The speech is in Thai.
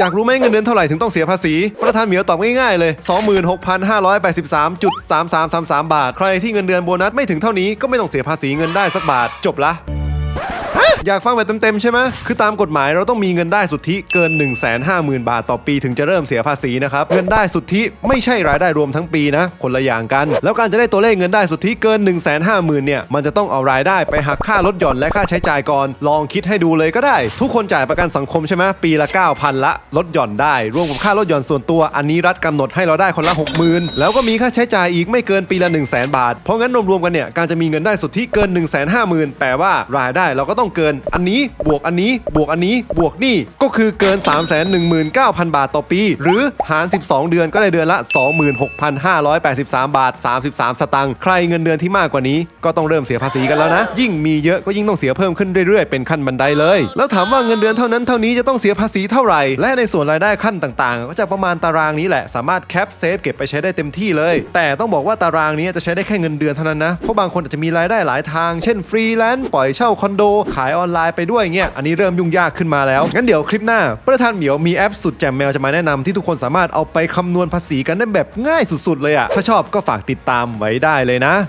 อยากรู้ไหมเงินเดือนเท่าไหร่ถึงต้องเสียภาษี ประธานเหมียวตอบง่ายๆเลย 26,583.3333 บาท ใครที่เงินเดือนโบนัสไม่ถึงเท่านี้ก็ไม่ต้องเสียภาษีเงินได้สักบาท จบละ อยากฟังแบบเต็มๆใช่ไหมคือตามกฎหมายเราต้องมีเงินได้สุทธิเกิน 1 5 0 0 0 0 บาทต่อปีถึงจะเริ่มเสียภาษีนะครับ เงินได้สุทธิไม่ใช่รายได้รวมทั้งปีนะ คนละอย่างกัน แล้วการจะได้ตัวเลขเงินได้สุทธิเกิน 1 5 0 0 0 0 เนี่ย มันจะต้องเอารายได้ไปหักค่าลดหย่อนและค่าใช้จ่ายก่อน ลองคิดให้ดูเลยก็ได้ ทุกคนจ่ายประกันสังคมใช่ไหมปีละ 9,000 ละลดหย่อนได้ รวมกับค่าลดหย่อนส่วนตัว อันนี้รัฐกำหนดให้เราได้คนละ 60,000 แล้วก็มีค่าใช้จ่ายอีกไม่เกินปีละ 1 0 0 0 0แบาท เพราะงั้นรวมๆกันเนี่ยการจะมีเงินได้สุทธิเกิน 1 5 0 0 0 0แปลว่ารายได้เราก็ต้องเกิน อันนี้บวกอันนี้บวกอันนี้บวกนี่ก็คือเกิน 3 1 9 0 0 0 บาทต่อปี หรือหาร 12 เดือนก็ได้เดือนละ 26,583 บาท 33 สตางค์ใครเงินเดือนที่มากกว่านี้ ก็ต้องเริ่มเสียภาษีกันแล้วนะ ยิ่งมีเยอะก็ยิ่งต้องเสียเพิ่มขึ้นเรื่อยๆ เป็นขั้นบันไดเลย แล้วถามว่าเงินเดือนเท่านั้นเท่านี้จะต้องเสียภาษีเท่าไหร่ และในส่วนรายได้ขั้นต่างๆ ก็จะประมาณตารางนี้แหละ สามารถแคปเซฟเก็บไปใช้ได้เต็มที่เลย แต่ต้องบอกว่าตารางนี้จะใช้ได้แค่เงินเดือนเท่านั้นนะ เพราะบางคนอาจจะมีรายได้หลายทาง เช่นฟรีแลนซ์ปล่อยเช่าคอนโดขายออนไลน์ไปด้วยเงี้ยอันนี้เริ่มยุ่งยากขึ้นมาแล้วงั้นเดี๋ยวคลิปหน้าประธานเหมียวมีแอปสุดแจ่มแมวจะมาแนะนำที่ทุกคนสามารถเอาไปคำนวณภาษีกันได้แบบง่ายสุดๆเลยอะถ้าชอบก็ฝากติดตามไว้ได้เลยนะ